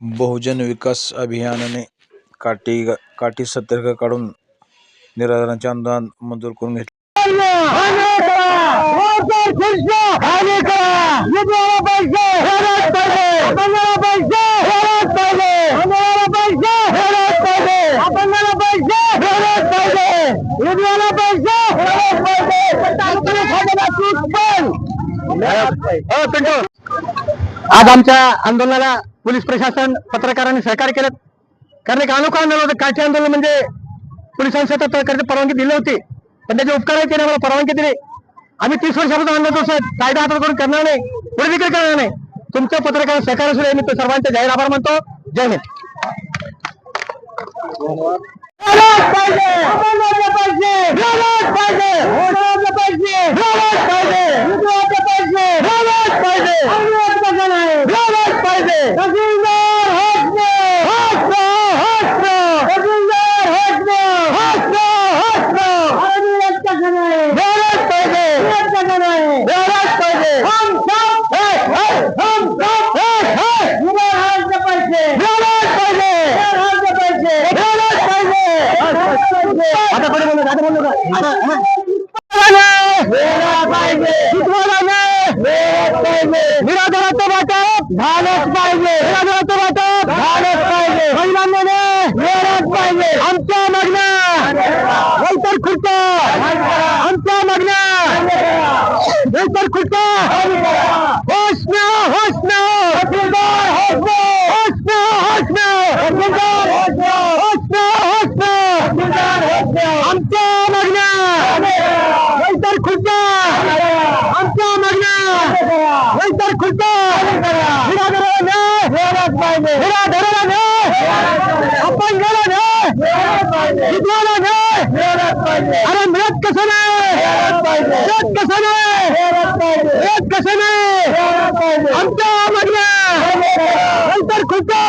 बहुजन विकास अभियानाने काठी काठी सत्याग्रह काढून निराधारांचे अनुदान मंजूर करून घेतले. आज आमच्या आंदोलनाला पोलीस प्रशासन पत्रकारांनी सहकार्य केलं. कारण एक अनोखा आंदोलन होतं. काठी आंदोलन म्हणजे पोलिसांच्या पत्रकारांची परवानगी दिली होती पण त्याचे उपकार आहे त्याने आम्हाला परवानगी दिली. आम्ही तीस वर्षापासून आंदोलन करतो कायदा हातात करून करणार नाही. पुढे देखील करणार नाही. तुमच्या पत्रकार सहकार्य सुरू मी सर्वांचे जाहीर आभार मानतो. जय हिंद. पाहिजे! पुढे बोलू आता बोलू वाटप झालंच पाहिजे निराधाराचं वाटप झालंच पाहिजे महिलांना वेळच पाहिजे आमच्या मागण्या वैतर खुर्च्या आमच्या मागण्या वैतर खुर्च्या मागण्या नंतर खुर्च्या आमच्या मागण्या नंतर खुर्च्या निराधाराने पाहिजे निराधाराने आपण गेला अरे मिळत कसं नाही? मिळत कसं नाही? मिळत कसं नाही? आमच्या मागण्या नंतर खुर्च्या